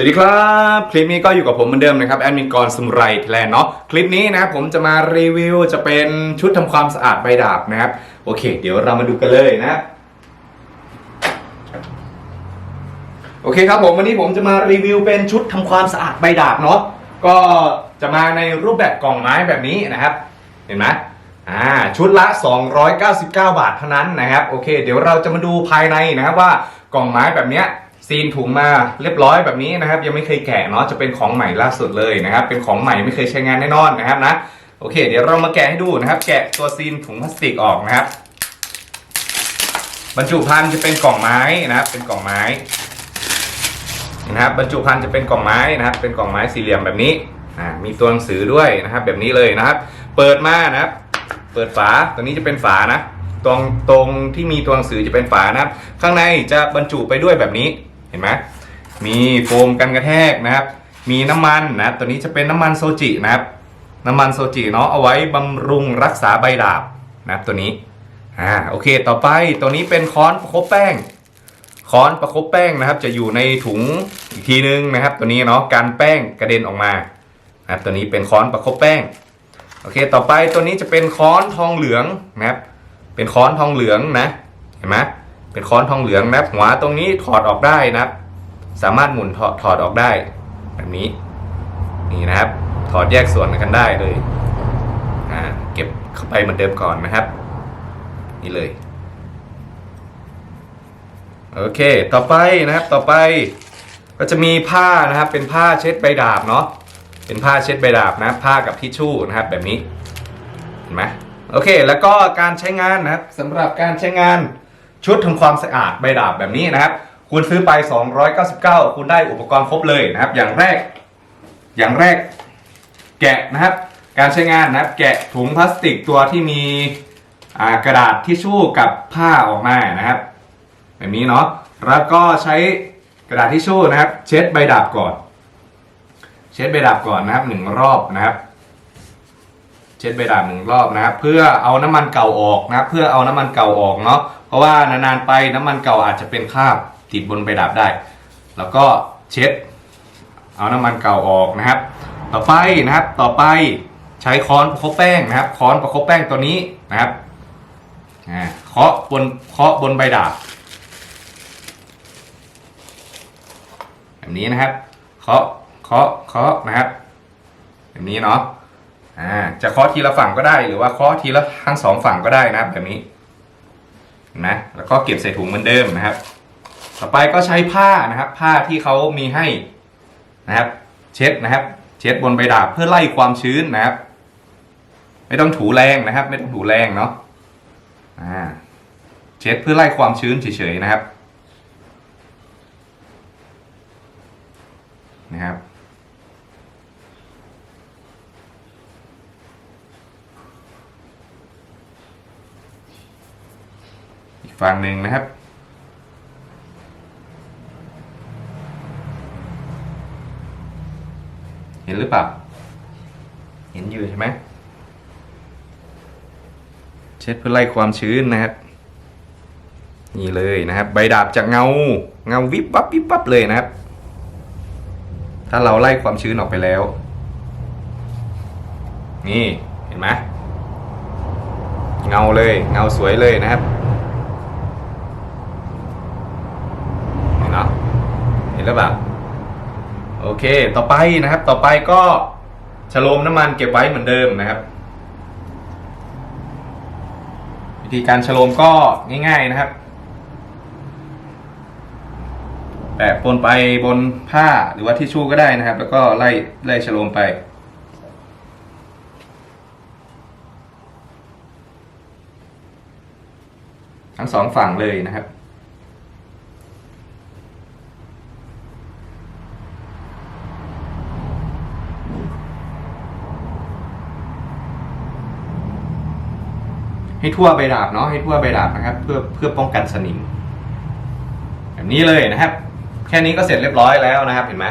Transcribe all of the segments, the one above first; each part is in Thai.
สวัสดีครับ คลิปนี้ก็อยู่กับผมเหมือนเดิมนะครับแอดมินกรสมุไรไทยแลนด์เนาะคลิปนี้นะครับผมจะมารีวิวจะเป็นชุดทำความสะอาดใบดาบนะครับ โอเค เดี๋ยวเรามาดูกันเลยนะ โอเคครับผมวันนี้ผมจะมารีวิวเป็นชุดทำความสะอาดใบดาบเนาะก็จะมาในรูปแบบกล่องไม้แบบนี้นะครับ เห็นไหมอ่าชุดละ 299 บาทเท่านั้นนะครับโอเค เดี๋ยวเราจะมาดูภายในนะครับว่ากล่องไม้แบบเนี้ย ซีนถุงมาเรียบร้อยแบบนี้นะครับ ยังไม่เคยแกะเนาะจะเป็นของใหม่ล่าสุดเลยนะครับ เป็นของใหม่ไม่เคยใช้งานแน่นอนนะครับนะโอเค เดี๋ยวเรามาแกะให้ดูนะครับ แกะตัวซีนถุงพลาสติกออกนะครับ บรรจุภัณฑ์จะเป็นกล่องไม้นะครับ เป็นกล่องไม้นะครับบรรจุภัณฑ์จะเป็นกล่องไม้นะครับ เป็นกล่องไม้สี่เหลี่ยมแบบนี้อ่ามีตัวหนังสือด้วยนะครับ แบบนี้เลยนะครับ เปิดมานะครับ เปิดฝาตัวนี้จะเป็นฝานะ ตรงตรงที่มีตัวหนังสือจะเป็นฝานะครับ ข้างในจะบรรจุไปด้วยแบบนี้ เห็นไหมมีโฟมกันกระแทกนะครับ มีน้ำมันนะตัวนี้จะเป็นน้ำมันโซจินะครับ น้ำมันโซจิเนาะเอาไว้บำรุงรักษาใบดาบนะครับตัวนี้อ่าโอเค ต่อไปตัวนี้เป็นค้อนประคบแป้ง ค้อนประคบแป้งนะครับ จะอยู่ในถุงอีกทีนึงนะครับ ตัวนี้เนาะการแป้งกระเด็นออกมานะครับตัวนี้เป็นค้อนประคบแป้งโอเค ต่อไปตัวนี้จะเป็นค้อนทองเหลืองนะครับ เป็นค้อนทองเหลืองนะ เห็นไหม เป็นค้อนทองเหลืองนับหัวตรงนี้ถอดออกได้นับสามารถหมุนถอดถอดออกได้แบบนี้ นี่นะครับ ถอดแยกส่วนกันได้เลยอ่าเก็บเข้าไปเหมือนเดิมก่อนนะครับ นี่เลย โอเค ต่อไปนะครับต่อไป ก็จะมีผ้านะครับ เป็นผ้าเช็ดใบดาบเนาะเป็นผ้าเช็ดใบดาบนะผ้ากับทิชชู่นะครับ แบบนี้เห็นไหมโอเค แล้วก็การใช้งานนะครับสำหรับการใช้งาน ชุดทำความสะอาดใบดาบแบบนี้นะครับ คุณซื้อไป 299 คุณได้อุปกรณ์ครบเลยนะครับ อย่างแรก อย่างแรก แกะนะครับ การใช้งานนะครับ แกะถุงพลาสติกตัวที่มีกระดาษทิชชู่กับผ้าออกมานะครับ แบบนี้เนาะแล้วก็ใช้กระดาษทิชชู่นะครับ เช็ดใบดาบก่อน เช็ดใบดาบก่อนนะครับหนึ่งรอบนะครับ เช็ดใบดาบหนึ่งรอบนะครับ เพื่อเอาน้ำมันเก่าออกนะครับเพื่อเอาน้ำมันเก่าออกเนาะ เพราะว่านานๆไปน้ำมันเก่าอาจจะเป็นคราบติดบนใบดาบได้ แล้วก็เช็ด เอาน้ำมันเก่าออกนะครับ ต่อไปนะครับต่อไปใช้ค้อนประคบแป้งนะครับค้อนประคบแป้งตัวนี้นะครับอ่าเคาะบนเคาะบนใบดาบแบบนี้นะครับเคาะเคาะเคาะนะครับแบบนี้เนาะอ่าจะเคาะทีละฝั่งก็ได้หรือว่าเคาะทีละทั้งสองฝั่งก็ได้นะครับแบบนี้ นะแล้วก็เก็บใส่ถุงเหมือนเดิมนะครับ ต่อไปก็ใช้ผ้านะครับ ผ้าที่เขามีให้นะครับ เช็ดนะครับ เช็ดบนใบดาบเพื่อไล่ความชื้นนะครับ ไม่ต้องถูแรงนะครับ ไม่ต้องถูแรงเนาะอ่าเช็ดเพื่อไล่ความชื้นเฉยๆนะครับ อีก ฝั่งหนึ่งนะครับ เห็นหรือเปล่า เห็นอยู่ใช่ไหมเช็ดเพื่อไล่ความชื้นนะครับ นี่เลยนะครับ ใบดาบจะเงาเงาวิบวับวิบวับเลยนะครับ ถ้าเราไล่ความชื้นออกไปแล้ว นี่เห็นไหมเงาเลยเงาสวยเลยนะครับ เห็นเนาะ เห็แล้วเปล่า โอเค ต่อไปนะครับ ต่อไปก็ฉโลมน้ำมันเก็บไว้เหมือนเดิมนะครับ วิธีการฉโลมก็ง่าย ๆนะครับ แปะปนไปบนผ้าหรือว่าทิชชู่ก็ได้นะครับ แล้วก็ไล่ไล่ฉโลมไปทั้งสองฝั่งเลยนะครับ ให้ทั่วใบดาบเนาะให้ทั่วใบดาบนะครับ เพื่อเพื่อป้องกันสนิมแบบนี้เลยนะครับ แค่นี้ก็เสร็จเรียบร้อยแล้วนะครับ เห็นไหม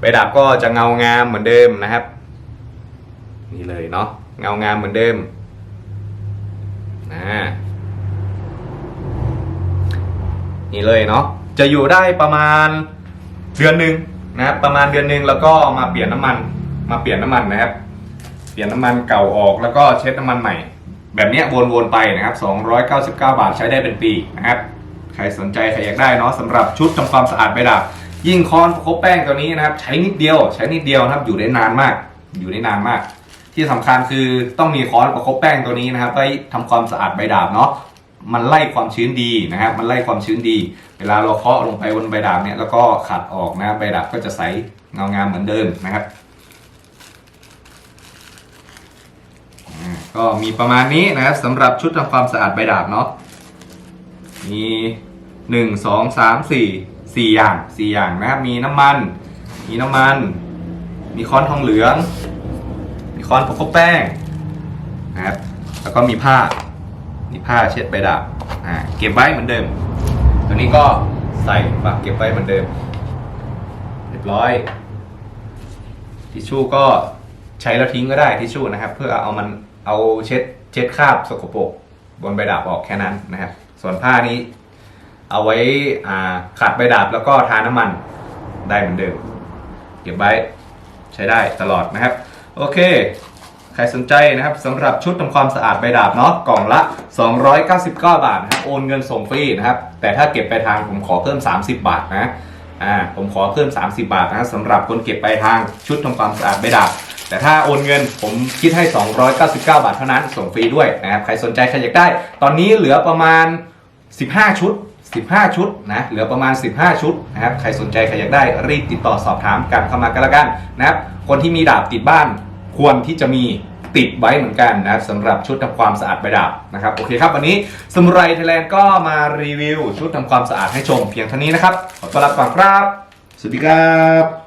ใบดาบก็จะเงางามเหมือนเดิมนะครับ นี่เลยเนาะเงางามเหมือนเดิมนะนี่เลยเนาะจะอยู่ได้ประมาณเดือนหนึ่งนะครับประมาณเดือนหนึ่งแล้วก็มาเปลี่ยนน้ำมัน มาเปลี่ยนน้ำมันนะครับ เปลี่ยนน้ำมันเก่าออกแล้วก็เช็ดน้ำมันใหม่ แบบนี้วนๆไปนะครับ 299 บาทใช้ได้เป็นปีนะครับ ใครสนใจใครอยากได้เนาะสำหรับชุดทำความสะอาดใบดาบยิ่งคอนประคบแป้งตัวนี้นะครับ ใช้นิดเดียว ใช้นิดเดียวนะครับ อยู่ได้นานมาก อยู่ได้นานมาก ที่สำคัญคือต้องมีค้อนประคบแป้งตัวนี้นะครับไว้ทำความสะอาดใบดาบเนาะมันไล่ความชื้นดีนะครับ มันไล่ความชื้นดี เวลาเราเคาะลงไปบนใบดาบเนี่ยแล้วก็ขัดออกนะครับใบดาบก็จะใสเงางามเหมือนเดิมนะครับอ่า ก็มีประมาณนี้นะครับสำหรับชุดทำความสะอาดใบดาบเนาะมีหนึ่งสองสามสี่สี่อย่างสี่อย่างนะครับมีน้ำมัน มีน้ำมัน มีค้อนทองเหลือง มีค้อนประคบแป้งนะครับแล้วก็มีผ้ามีผ้าเช็ดใบดาบอ่าเก็บไว้เหมือนเดิม ตัวนี้ก็ใส่ฝากเก็บไว้เหมือนเดิม เรียบร้อยทิชชู่ก็ใช้แล้วทิ้งก็ได้ทิชชู่นะครับ เพื่อเอามัน เอาเช็ดเช็ดคราบสกปรกบนใบดาบออกแค่นั้นนะครับ ส่วนผ้านี้ เอาไว้ขัดใบดาบแล้วก็ทาน้ำมันได้เหมือนเดิม เก็บไว้ใช้ได้ตลอดนะครับ โอเค ใครสนใจนะครับสำหรับชุดทำความสะอาดใบดาบเนาะกล่องละ 299 บาทนะครับโอนเงินส่งฟรีนะครับ แต่ถ้าเก็บไปทางผมขอเพิ่ม 30 บาทนะ อ่าผมขอเพิ่ม 30 บาทนะสำหรับคนเก็บไปลายทางชุดทำความสะอาดใบดาบแต่ถ้าโอนเงินผมคิดให้ 299 บาทเท่านั้นส่งฟรีด้วยนะครับใครสนใจใครอยากได้ ตอนนี้เหลือประมาณ 15 ชุด 15 ชุดนะเหลือประมาณ 15 ชุดนะครับใครสนใจใครอยากได้รีบติดต่อสอบถามกันเข้ามากันละกันนะครับคนที่มีดาบติดบ้านควรที่จะมี ติดไว้เหมือนกันนะสำหรับชุดทำความสะอาดใบดาบนะครับโอเคครับวันนี้สมุไรไทยแลนด์ก็มารีวิว ชุดทำความสะอาดให้ชมเพียงเท่านี้นะครับขอต้อนรับฝากครับ สวัสดีครับ